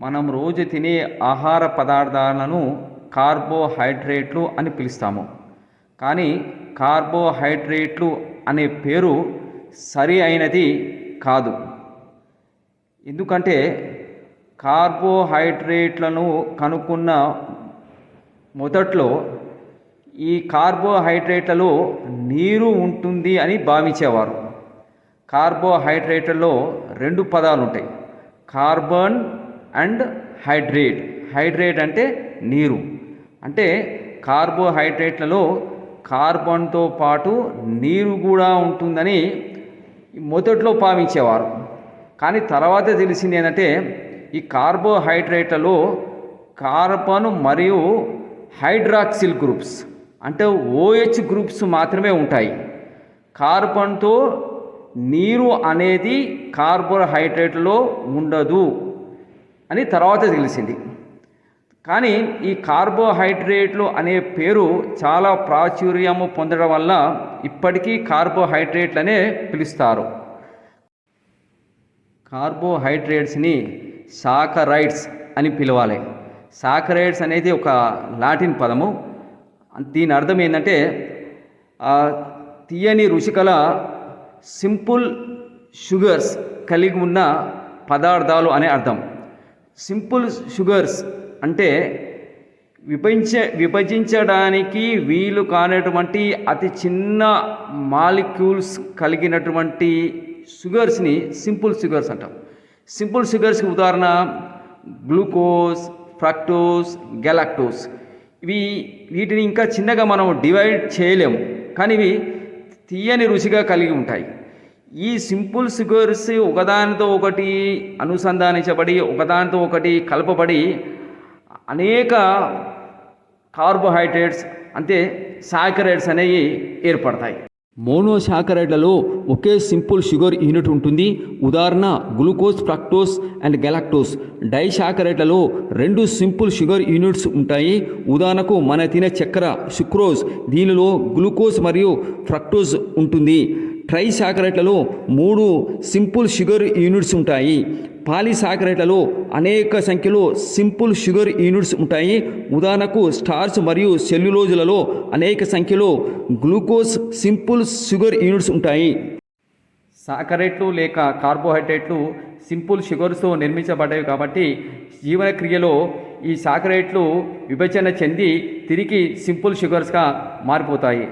మనం రోజు తినే ఆహార పదార్థాలను కార్బోహైడ్రేట్లు అని పిలుస్తాము. కానీ కార్బోహైడ్రేట్లు అనే పేరు సరి అయినది కాదు. ఎందుకంటే కార్బోహైడ్రేట్లను కనుక్కున్న మొదట్లో ఈ కార్బోహైడ్రేట్లలో నీరు ఉంటుంది అని భావించేవారు. కార్బోహైడ్రేట్లలో రెండు పదాలు ఉంటాయి కార్బన్ అండ్ హైడ్రేట్. హైడ్రేట్ అంటే నీరు. అంటే కార్బోహైడ్రేట్లలో కార్బన్తో పాటు నీరు కూడా ఉంటుందని మొదట్లో భావించేవారు. కానీ తర్వాత తెలిసింది ఏంటంటే ఈ కార్బోహైడ్రేట్లలో కార్బన్ మరియు హైడ్రాక్సిల్ గ్రూప్స్ అంటే ఓహెచ్ గ్రూప్స్ మాత్రమే ఉంటాయి. కార్బన్తో నీరు అనేది కార్బోహైడ్రేట్లో ఉండదు. అని తర్వాత తెలిసింది. కానీ ఈ కార్బోహైడ్రేట్లు అనే పేరు చాలా ప్రాచుర్యము పొందడం వల్ల ఇప్పటికీ కార్బోహైడ్రేట్లనే పిలుస్తారు. కార్బోహైడ్రేట్స్ని సాకరైడ్స్ అని పిలవాలి. సాకరైడ్స్ అనేది ఒక లాటిన్ పదము. దీని అర్థం ఏంటంటే తీయని రుచికల సింపుల్ షుగర్స్ కలిగి ఉన్న పదార్థాలు అనే అర్థం. సింపుల్ షుగర్స్ అంటే విభజించ విభజించడానికి వీలు కానటువంటి అతి చిన్న మాలిక్యూల్స్ కలిగినటువంటి షుగర్స్ని సింపుల్ షుగర్స్ అంటాం. సింపుల్ షుగర్స్కి ఉదాహరణ గ్లూకోజ్ ఫ్రక్టోస్ గెలాక్టోస్ ఇవి వీటిని ఇంకా చిన్నగా మనం డివైడ్ చేయలేము. కానీ ఇవి తీయని రుచిగా కలిగి ఉంటాయి. ఈ సింపుల్ షుగర్స్ ఒకదానితో ఒకటి అనుసంధానించబడి ఒకదానితో ఒకటి కలపబడి అనేక కార్బోహైడ్రేట్స్ అంటే సాకరైడ్స్ అనేవి ఏర్పడతాయి. మోనోసాకరైడ్లలో ఒకే సింపుల్ షుగర్ యూనిట్ ఉంటుంది. ఉదాహరణ గ్లూకోజ్ ఫ్రక్టోస్ అండ్ గెలాక్టోస్ డైసాకరైడ్లలో రెండు సింపుల్ షుగర్ యూనిట్స్ ఉంటాయి. ఉదాహరణకు మన తినే చక్కెర సుక్రోజ్ దీనిలో గ్లూకోజ్ మరియు ఫ్రక్టోజ్ ఉంటుంది. ట్రైసాకరైట్లలో మూడు సింపుల్ షుగర్ యూనిట్స్ ఉంటాయి. పాలిసాకరేట్లలో అనేక సంఖ్యలో సింపుల్ షుగర్ యూనిట్స్ ఉంటాయి. ఉదాహరణకు స్టార్చ్ మరియు సెల్యులోజులలో అనేక సంఖ్యలో గ్లూకోజ్ సింపుల్ షుగర్ యూనిట్స్ ఉంటాయి. సాకరేట్లు లేక కార్బోహైడ్రేట్లు సింపుల్ షుగర్స్తో నిర్మించబడ్డాయి కాబట్టి జీవనక్రియలో ఈ సాకరేట్లు విభజన చెంది తిరిగి సింపుల్ షుగర్స్గా మారిపోతాయి.